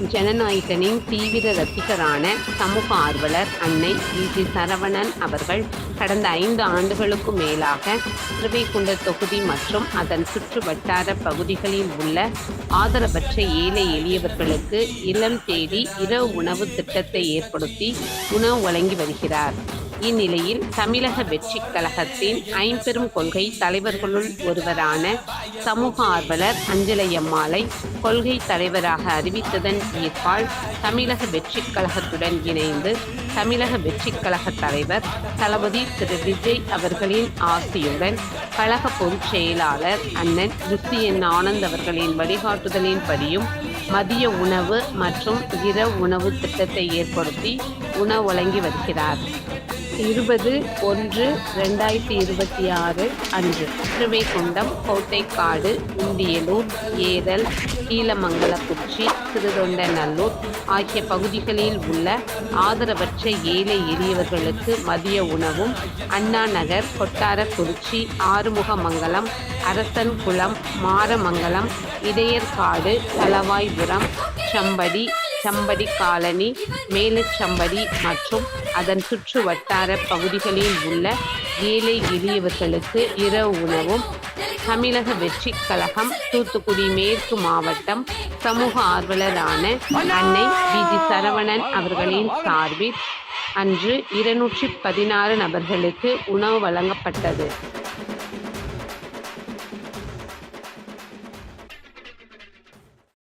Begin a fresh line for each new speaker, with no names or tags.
ஜனநாயகனின் தீவிர ரசிகரான சமூக ஆர்வலர் அன்னை வி. ஜி சரவணன் அவர்கள் கடந்த ஐந்து ஆண்டுகளுக்கும் மேலாக திருவைகுண்ட தொகுதி மற்றும் அதன் சுற்று வட்டார பகுதிகளில் உள்ள ஆதரவற்ற ஏழை எளியவர்களுக்கு இளம் தேடி இரவு உணவு திட்டத்தை ஏற்படுத்தி உணவு வழங்கி வருகிறார். இந்நிலையில் தமிழக வெற்றிக் கழகத்தின் ஐம்பெரும் கொள்கை தலைவர்களுள் ஒருவரான சமூக ஆர்வலர் அஞ்சலையம்மாளை கொள்கை தலைவராக அறிவித்ததன் ஈர்ப்பால் தமிழக வெற்றிக் கழகத்துடன் இணைந்து தமிழக வெற்றிக் கழக தலைவர் தளபதி திரு விஜய் அவர்களின் ஆசியுடன் கழக பொதுச் செயலாளர் அண்ணன் ருசியன் ஆனந்த் அவர்களின் வழிகாட்டுதலின்படியும் மதிய உணவு மற்றும் இரவு உணவு திட்டத்தை ஏற்படுத்தி உணவு வழங்கி வருகிறார். இருபது ஒன்று ரெண்டாயிரத்தி இருபத்தி ஆறு அன்று. திருவைகுண்டம் கோட்டைக்காடு உண்டியலூர் ஏரல் கீழமங்கலக்குச்சி திருதொண்டநல்லூர் ஆகிய பகுதிகளில் உள்ள ஆதரவற்ற ஏழை எளியவர்களுக்கு மதிய உணவும் Anna Nagar Kottarakurichi Arumugamangalam Arasankulam Maramangalam Idaiyarkadu Thalavaipuram somebody somebody colony Melasampadi மற்றும் அதன் சுற்று வட்டார பகுதிகளில் உள்ள ஏழை எளியவர்களுக்கு இரவு உணவும் தமிழக வெற்றிக் கழகம் தூத்துக்குடி மேற்கு மாவட்டம் சமூக ஆர்வலரான அன்னை பி ஜி சரவணன் அவர்களின் சார்பில் அன்று இருநூற்றி பதினாறு நபர்களுக்கு உணவு வழங்கப்பட்டது.